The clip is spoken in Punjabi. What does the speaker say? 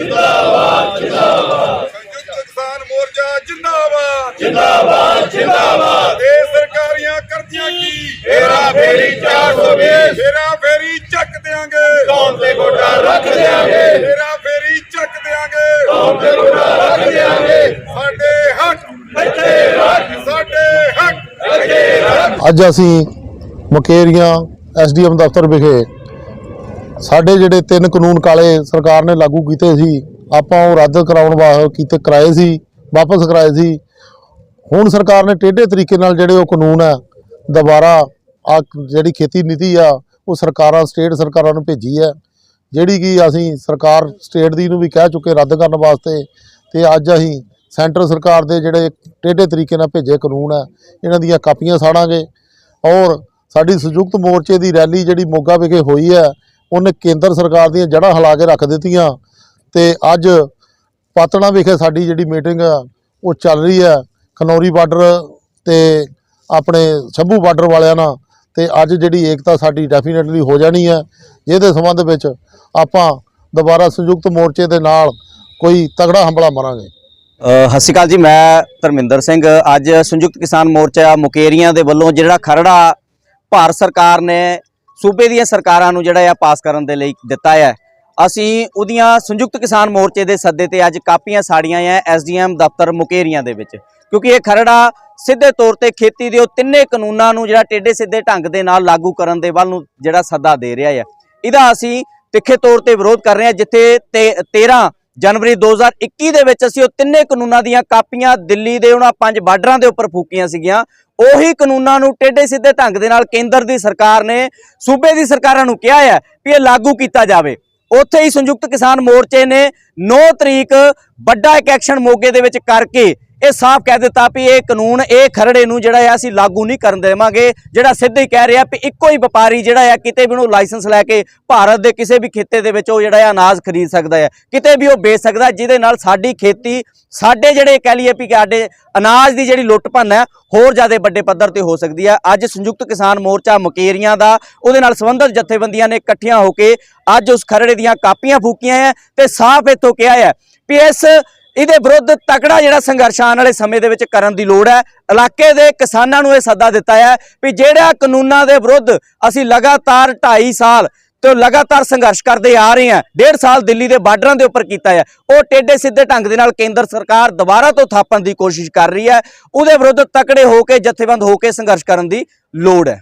ਜਿੰਦਾਬਾਦ ਜਿੰਦਾਬਾਦ ਸੰਯੁਕਤ ਕਿਸਾਨ ਮੋਰਚਾ ਜਿੰਦਾਬਾਦ। ਜਿੰਦਾਬਾਦ ਜਿੰਦਾਬਾਦ। ਇਹ ਸਰਕਾਰੀਆਂ ਕਰਦੀਆਂ ਕੀ? ਫੇਰਾ ਫੇਰੀ 420 ਫੇਰਾ ਫੇਰੀ ਚੱਕ ਦੇਾਂਗੇ ਕੌਮ ਤੇ ਗੋਡਾ ਰੱਖ ਦੇਾਂਗੇ ਫੇਰਾ ਫੇਰੀ ਚੱਕ ਦੇਾਂਗੇ ਕੌਮ ਤੇ ਗੋਡਾ ਰੱਖ ਦੇਾਂਗੇ ਸਾਡੇ ਹੱਕ। ਇੱਥੇ ਰੱਖ। ਸਾਡੇ ਹੱਕ। ਇੱਥੇ ਰੱਖ। ਅੱਜ ਅਸੀਂ ਮੁਕੇਰੀਆਂ ਐਸਡੀਐਮ ਦਫ਼ਤਰ ਵਿਖੇ ਸਾਡੇ ਜਿਹੜੇ ਤਿੰਨ ਕਾਨੂੰਨ ਕਾਲੇ ਸਰਕਾਰ ਨੇ ਲਾਗੂ ਕੀਤੇ ਸੀ, ਆਪਾਂ ਉਹ ਰੱਦ ਕਰਾਉਣ ਵਾਸਤੇ ਕੀਤੇ, ਕਰਾਏ ਸੀ, ਵਾਪਸ ਕਰਾਏ ਸੀ। ਹੁਣ ਸਰਕਾਰ ਨੇ ਟੇਢੇ ਤਰੀਕੇ ਨਾਲ ਜਿਹੜੇ ਉਹ ਕਾਨੂੰਨ ਆ, ਦੁਬਾਰਾ ਆ ਜਿਹੜੀ ਖੇਤੀ ਨੀਤੀ ਆ, ਉਹ ਸਰਕਾਰਾਂ, ਸਟੇਟ ਸਰਕਾਰਾਂ ਨੂੰ ਭੇਜੀ ਹੈ ਜਿਹੜੀ ਕਿ ਅਸੀਂ ਸਰਕਾਰ ਸਟੇਟ ਦੀ ਨੂੰ ਵੀ ਕਹਿ ਚੁੱਕੇ ਰੱਦ ਕਰਨ ਵਾਸਤੇ, ਤੇ ਅੱਜ ਅਸੀਂ ਸੈਂਟਰ ਸਰਕਾਰ ਦੇ ਜਿਹੜੇ ਟੇਢੇ ਤਰੀਕੇ ਨਾਲ ਭੇਜੇ ਕਾਨੂੰਨ ਆ, ਇਹਨਾਂ ਦੀਆਂ ਕਾਪੀਆਂ ਸਾੜਾਂਗੇ। ਔਰ ਸਾਡੀ ਸੰਯੁਕਤ ਮੋਰਚੇ ਦੀ ਰੈਲੀ ਜਿਹੜੀ ਮੋਗਾ ਵਿਖੇ ਹੋਈ ਹੈ ਉਹਨੇ ਕੇਂਦਰ ਸਰਕਾਰ ਦੀਆਂ ਜੜ੍ਹਾਂ ਹਿਲਾ ਕੇ ਰੱਖ ਦਿੱਤੀਆਂ ਤੇ ਅੱਜ ਪਾਤਣਾ ਵਿਖੇ ਸਾਡੀ ਜਿਹੜੀ ਮੀਟਿੰਗ ਆ, ਉਹ ਚੱਲ ਰਹੀ ਹੈ। ਖਨੌਰੀ ਬਾਰਡਰ ਤੇ ਆਪਣੇ ਸ਼ੰਭੂ ਬਾਰਡਰ ਵਾਲਿਆਂ ਨਾਲ ਤੇ ਅੱਜ ਜਿਹੜੀ ਏਕਤਾ ਸਾਡੀ ਡੈਫੀਨਿਟਲੀ ਹੋ ਜਾਣੀ ਹੈ। ਜਿਹਦੇ ਸੰਬੰਧ ਵਿੱਚ ਆਪਾਂ ਦੁਬਾਰਾ ਸੰਯੁਕਤ ਮੋਰਚੇ ਦੇ ਨਾਲ ਕੋਈ ਤਗੜਾ ਹਮਲਾ ਮਾਰਾਂਗੇ। ਸਤਿ ਸ਼੍ਰੀ ਅਕਾਲ ਜੀ, ਮੈਂ ਧਰਮਿੰਦਰ ਸਿੰਘ। ਅੱਜ ਸੰਯੁਕਤ ਕਿਸਾਨ ਮੋਰਚਾ ਮੁਕੇਰੀਆਂ ਦੇ ਵੱਲੋਂ ਜਿਹੜਾ ਖਰੜਾ ਭਾਰਤ ਸਰਕਾਰ ਨੇ ਸੂਬੇ ਦੀਆਂ ਸਰਕਾਰਾਂ ਨੂੰ ਜਿਹੜਾ ਆ ਪਾਸ ਕਰਨ ਦੇ ਲਈ ਦਿੱਤਾ ਹੈ। ਅਸੀਂ ਉਹਦੀਆਂ ਸੰਯੁਕਤ ਕਿਸਾਨ ਮੋਰਚੇ ਦੇ ਸੱਦੇ ਤੇ ਅੱਜ ਕਾਪੀਆਂ ਸਾੜੀਆਂ ਆ ਐਸਡੀਐਮ ਦਫ਼ਤਰ ਮੁਕੇਰੀਆਂ ਦੇ ਵਿੱਚ। ਕਿਉਂਕਿ ਇਹ ਖਰੜਾ ਸਿੱਧੇ ਤੌਰ ਤੇ ਖੇਤੀ ਦੇ ਉਹ ਤਿੰਨੇ ਕਾਨੂੰਨਾਂ ਨੂੰ ਜਿਹੜਾ ਟੇਢੇ ਸਿੱਧੇ ਢੰਗ ਦੇ ਨਾਲ ਲਾਗੂ ਕਰਨ ਦੇ ਵੱਲ ਨੂੰ ਜਿਹੜਾ ਸੱਦਾ ਦੇ ਰਿਹਾ ਹੈ ਇਹਦਾ ਅਸੀਂ ਤਿੱਖੇ ਤੌਰ ਤੇ ਵਿਰੋਧ ਕਰ ਰਹੇ ਹਾਂ, ਜਿੱਥੇ ਤੇ- 13 ਜਨਵਰੀ 2021 ਦੇ ਵਿੱਚ ਅਸੀਂ ਉਹ ਤਿੰਨੇ ਕਾਨੂੰਨਾਂ ਦੀਆਂ ਕਾਪੀਆਂ ਦਿੱਲੀ ਦੇ ਉਹਨਾਂ ਪੰਜ ਬਾਰਡਰਾਂ ਦੇ ਉੱਪਰ ਫੂਕੀਆਂ ਸੀਗੀਆਂ। ਉਹੀ ਕਾਨੂੰਨਾਂ ਨੂੰ ਟੇਢੇ ਸਿੱਧੇ ਢੰਗ ਦੇ ਨਾਲ ਕੇਂਦਰ ਦੀ ਸਰਕਾਰ ਨੇ, ਸੂਬੇ ਦੀ ਸਰਕਾਰਾਂ ਨੂੰ ਕਿਹਾ ਹੈ ਵੀ ਇਹ ਲਾਗੂ ਕੀਤਾ ਜਾਵੇ। ਉੱਥੇ ਹੀ ਸੰਯੁਕਤ ਕਿਸਾਨ ਮੋਰਚੇ ਨੇ 9 ਤਰੀਕ ਵੱਡਾ ਇੱਕ ਐਕਸ਼ਨ ਮੋਗੇ ਦੇ ਵਿੱਚ ਕਰਕੇ ਇਹ ਸਾਫ਼ ਕਹਿ ਦਿੱਤਾ ਵੀ ਇਹ ਕਾਨੂੰਨ, ਇਹ ਖਰੜੇ ਨੂੰ ਜਿਹੜਾ ਆ ਅਸੀਂ ਲਾਗੂ ਨਹੀਂ ਕਰਨ ਦੇਵਾਂਗੇ, ਜਿਹੜਾ ਸਿੱਧੇ ਹੀ ਕਹਿ ਰਿਹਾ ਵੀ ਇੱਕੋ ਹੀ ਵਪਾਰੀ ਜਿਹੜਾ ਆ ਕਿਤੇ ਵੀ ਉਹਨੂੰ ਲਾਇਸੈਂਸ ਲੈ ਕੇ ਭਾਰਤ ਦੇ ਕਿਸੇ ਵੀ ਖੇਤੇ ਦੇ ਵਿੱਚ ਉਹ ਜਿਹੜਾ ਆ ਅਨਾਜ ਖਰੀਦ ਸਕਦਾ ਹੈ ਕਿਤੇ ਵੀ ਉਹ ਵੇਚ ਸਕਦਾ, ਜਿਹਦੇ ਨਾਲ ਸਾਡੀ ਖੇਤੀ, ਸਾਡੇ ਜਿਹੜੇ ਕਹਿ ਲਈਏ ਵੀ ਸਾਡੇ ਅਨਾਜ ਦੀ ਜਿਹੜੀ ਲੁੱਟ ਭੰਨ ਹੈ ਹੋਰ ਜ਼ਿਆਦਾ ਵੱਡੇ ਪੱਧਰ ਤੇ ਹੋ ਸਕਦੀ ਹੈ ਅੱਜ ਸੰਯੁਕਤ ਕਿਸਾਨ ਮੋਰਚਾ ਮੁਕੇਰੀਆਂ ਦਾ, ਉਹਦੇ ਨਾਲ ਸੰਬੰਧਿਤ ਜਥੇਬੰਦੀਆਂ ਨੇ ਇਕੱਠੀਆਂ ਹੋ ਕੇ ਅੱਜ ਉਸ ਖਰੜੇ ਦੀਆਂ ਕਾਪੀਆਂ ਫੂਕੀਆਂ ਹੈ ਤੇ ਸਾਫ਼ ਇੱਥੋਂ ਕਿਹਾ ਹੈ ਵੀ ਇਸ ਇਹਦੇ ਵਿਰੁੱਧ ਤਕੜਾ ਜਿਹੜਾ ਸੰਘਰਸ਼ ਆਉਣ ਵਾਲੇ ਸਮੇਂ ਦੇ ਵਿੱਚ ਕਰਨ ਦੀ ਲੋੜ ਹੈ। ਇਲਾਕੇ ਦੇ ਕਿਸਾਨਾਂ ਨੂੰ ਇਹ ਸੱਦਾ ਦਿੱਤਾ ਹੈ ਵੀ ਜਿਹੜਾ ਕਾਨੂੰਨਾਂ ਦੇ ਵਿਰੁੱਧ ਅਸੀਂ ਲਗਾਤਾਰ 2.5 ਸਾਲ ਤੋਂ ਲਗਾਤਾਰ ਸੰਘਰਸ਼ ਕਰਦੇ ਆ ਰਹੇ ਹਾਂ, ਡੇਢ ਸਾਲ ਦਿੱਲੀ ਦੇ ਬਾਰਡਰਾਂ ਦੇ ਉੱਪਰ ਕੀਤਾ ਹੈ, ਉਹ ਟੇਢੇ ਸਿੱਧੇ ਢੰਗ ਦੇ ਨਾਲ ਕੇਂਦਰ ਸਰਕਾਰ ਦੁਬਾਰਾ ਤੋਂ ਥਾਪਣ ਦੀ ਕੋਸ਼ਿਸ਼ ਕਰ ਰਹੀ ਹੈ। ਉਹਦੇ ਵਿਰੁੱਧ ਤਕੜੇ ਹੋ ਕੇ, ਜਥੇਬੰਦ ਹੋ ਕੇ ਸੰਘਰਸ਼ ਕਰਨ ਦੀ ਲੋੜ ਹੈ।